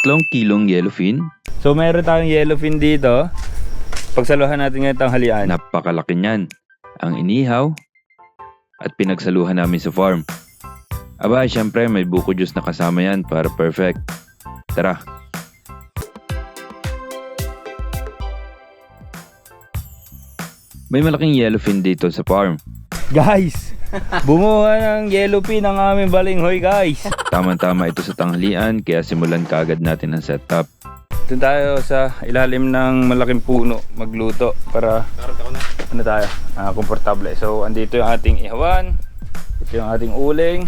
Tatlong kilong yellowfin, So meron tayong yellowfin dito. Pagsaluhan natin ngayon tanghalian. napakalaki niyan. Ang inihaw at pinagsaluhan namin sa farm. Aba, syempre may buko juice na kasama yan para perfect. Tara. May malaking yellowfin dito sa farm. Guys, bumuha ng yellowfin ang aming balinghoy guys. Tama-tama ito sa tanghalian kaya simulan kaagad natin ang setup. Doon tayo sa ilalim ng malaking puno magluto para ano tayo, ah, komportable. So andito yung ating ihawan. Ito yung ating uling.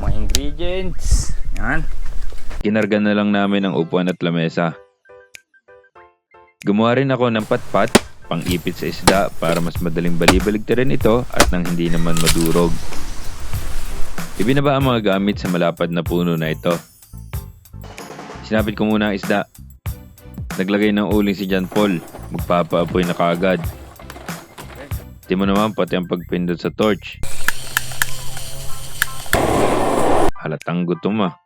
Mga ingredients. Yan. Kinarga na lang namin ang upuan at lamesa. Gumawa rin ako ng patpat, pang-ipit sa isda para mas madaling balibaligtarin ito at nang hindi naman madurog. Ibinaba ang mga gamit sa malapad na puno na ito. Sinapit ko muna ang isda. Naglagay ng uling si John Paul. Magpapaapoy na kaagad. Di mo naman pati ang pagpindot sa torch. Halatang gutom ah.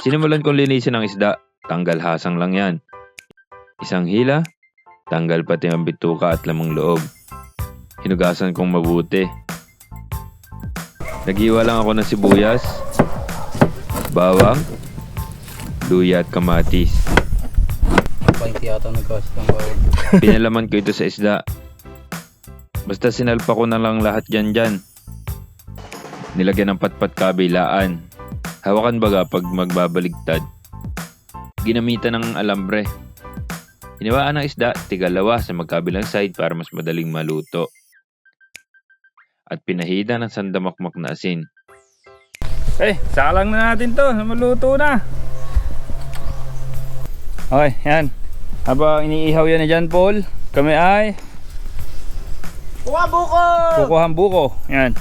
Sinimulan kong linisin ang isda. Tanggal hasang lang yan. Isang hila, tanggal pati ang bituka at lamang loob. Hinugasan kong mabuti. Naghiwa lang ako ng sibuyas, bawang, luya at kamatis. Paint yata nagkasip ng bawal. Pinalaman ko ito sa isda. Basta sinalpa ko na lang lahat dyan dyan. Nilagyan ng patpat kabilaan. Hawakan baga pag magbabaligtad. Ginamitan ng alambre. Hiniwaan ng isda, tigalawa sa magkabilang side para mas madaling maluto. At pinahida ng sandamakmak na asin. Eh, salang na natin to. Maluto na. Okay, yan. Habang iniihaw yan ni John Paul, kami ay Kuha buko! kukuhan buko. Yan.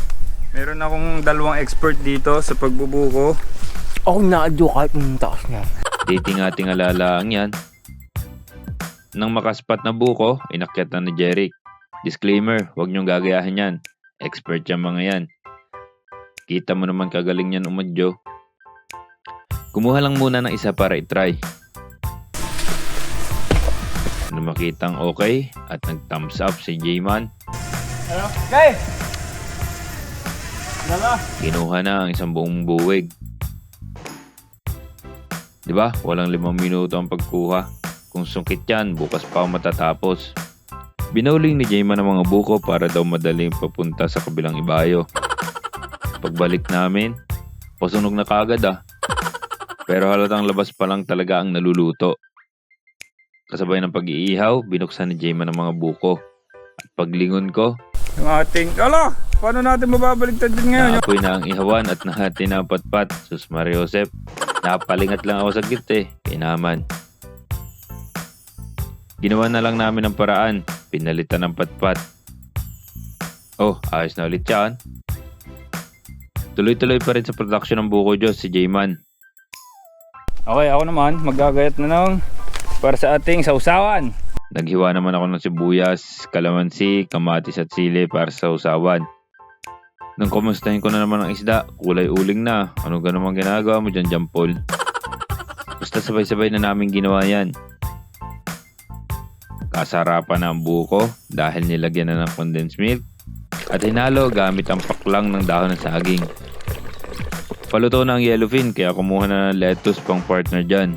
Meron akong dalawang expert dito sa pagbubuko. Ako na-adyo kahit yung taas niya. Titing-ating alalaang yan. Nang makaspat na buko, inakyat na ni Jeric. Disclaimer, huwag niyong gagayahin yan. Expert yan mga yan. Kita mo naman kagaling yan umadyo. Kumuha lang muna ng isa para itry. Nung makitang okay at nag-thumbs up si J-Man, Ano? Okay! Dala. kinuha na ang isang buong buwig. Di ba? Walang limang minuto ang pagkuha. Kung sungkit yan, bukas pa matatapos. Binauling ni Jayman ang mga buko para daw madaling papunta sa kabilang ibayo. Pagbalik namin, pasunog na kagad ah. Pero halatang labas pa lang talaga ang naluluto. Kasabay ng pag-iihaw, binuksan ni Jayman ang mga buko. At paglingon ko, Yung ating, ala! Paano natin mababaligtad din ngayon? Naapoy na ang ihawan at nahati na patpat. Sus Maria Josep. Napalingat lang ako sa git eh. Pinaman. Ginawa na lang namin ang paraan. Pinalitan ng patpat. Oh, ayos na ulit yan. Tuloy-tuloy pa rin sa production ng Buko Diyos si J-Man. Okay, ako naman, magagayat na ng para sa ating sausawan. Naghiwa naman ako ng sibuyas, kalamansi, kamatis at sili para sa usawan. Nung kumustahin ko na naman ang isda, kulay uling na. Ano ka naman ginagawa mo dyan, Jampol? Basta sabay-sabay na namin ginawa yan. Kasarapan na ang buko dahil nilagyan na ng condensed milk at hinalo gamit ang paklang ng dahon ng saging. Paluto na ang yellowfin kaya kumuha na ng lettuce pang partner dyan.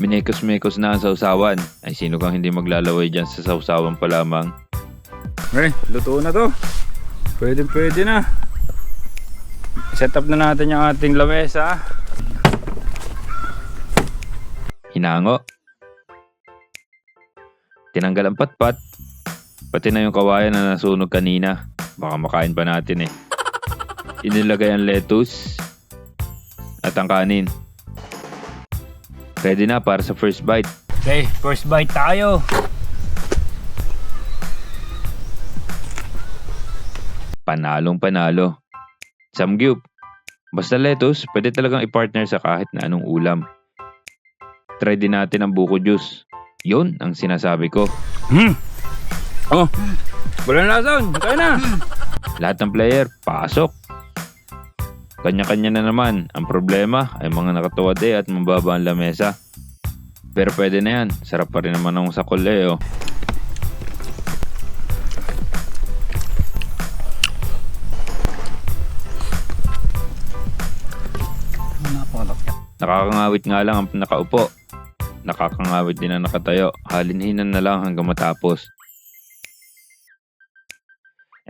Minekos-mekos na ang sausawan. Ay sino kang hindi maglalaway dyan sa sausawan pa lamang. Okay, luto na to. Pwede pwede na. Set up na natin yung ating lamesa. Hinango. Tinanggal ang patpat. Pati na yung kawayan na nasunog kanina. Baka makain pa natin eh. Inilagay ang lettuce at ang kanin. Ready na para sa first bite. Okay, first bite tayo. Panalong panalo. Samgyup. Basta lettuce, pwede talagang i-partner sa kahit na anong ulam. Try din natin ang buko juice. Yun ang sinasabi ko. Hmm. Oh. Wala na lason. Kaya na. Lahat ng player, pasok. Kanya-kanya na naman. Ang problema ay mga nakatuwad eh at mababa ang lamesa. Pero pwede na yan. Sarap pa rin naman ng sakol eh oh. Nakakangawit nga lang ang nakaupo. Nakakangawit din ang nakatayo. Halinhinan na lang hanggang matapos.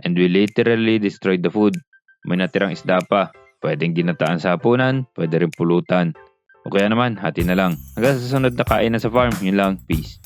And we literally destroyed the food. May natirang isda pa. Pwedeng ginataan sa hapunan, pwede rin pulutan. O kaya naman, hati na lang. Hanggang sa susunod na kain na sa farm, yun lang. Peace.